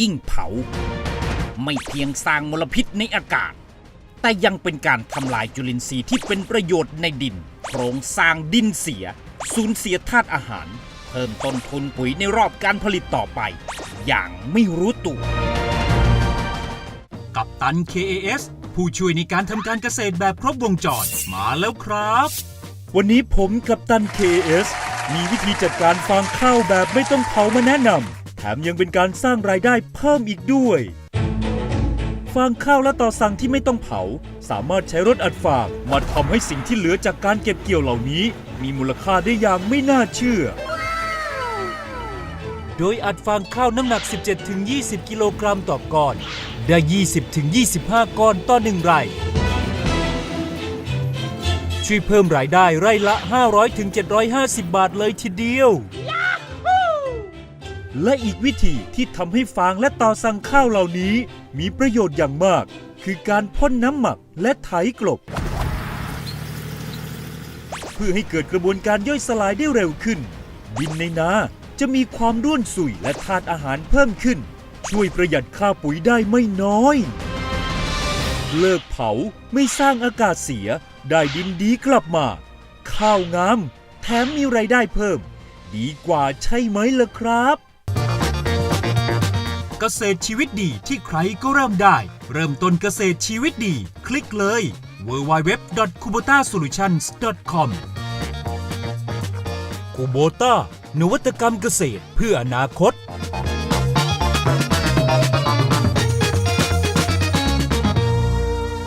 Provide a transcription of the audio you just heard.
ยิ่งเผา ไม่เพียงสร้างมลพิษในอากาศ แต่ยังเป็นการทำลายจุลินทรีย์ที่เป็นประโยชน์ในดิน โครงสร้างดินเสีย สูญเสียธาตุอาหาร เพิ่มต้นทุนปุ๋ยในรอบการผลิตต่อไป อย่างไม่รู้ตัวกับตัน KAS ผู้ช่วยในการทำการเกษตรแบบครบวงจรมาแล้วครับ วันนี้ผมกับตัน KS มีวิธีจัดการฟางข้าวแบบไม่ต้องเผามาแนะนำ แถมยังเป็นการสร้างรายได้เพิ่มอีกด้วย ฟางข้าวและต่อสั่งที่ไม่ต้องเผา สามารถใช้รถอัดฟางมาทำให้สิ่งที่เหลือจากการเก็บเกี่ยวเหล่านี้ มีมูลค่าได้อย่างไม่น่าเชื่อ โดยอัดฟางข้าวน้ำหนัก 17-20 กิโลกรัมต่อก้อน ได้ 20-25 ก้อนต่อหนึ่งไร่ช่วยเพิ่มรายได้ไร่ละ 500-750 บาทเลยทีเดียว และอีกวิธีที่ทำให้ฟางและต่อสั่งข้าวเหล่านี้ มีประโยชน์อย่างมาก คือการพ่นน้ำหมักและไถกลบ เพื่อให้เกิดกระบวนการย่อยสลายได้เร็วขึ้น ดินในนาจะมีความร่วนสุยและธาตุอาหารเพิ่มขึ้น ช่วยประหยัดค่าปุ๋ยได้ไม่น้อย เลิกเผาไม่สร้างอากาศเสีย ได้ดินดีกลับมา ข้าวงาม แถมมีไรายได้เพิ่ม ดีกว่าใช่ไหมล่ะครับ เกษตรชีวิตดีที่ใครก็เริ่มได้ เริ่มต้นเกษตรชีวิตดี คลิกเลย www.kubotasolutions.com คูโบต้านวัตกรรมเกษตรเพื่ออนาคต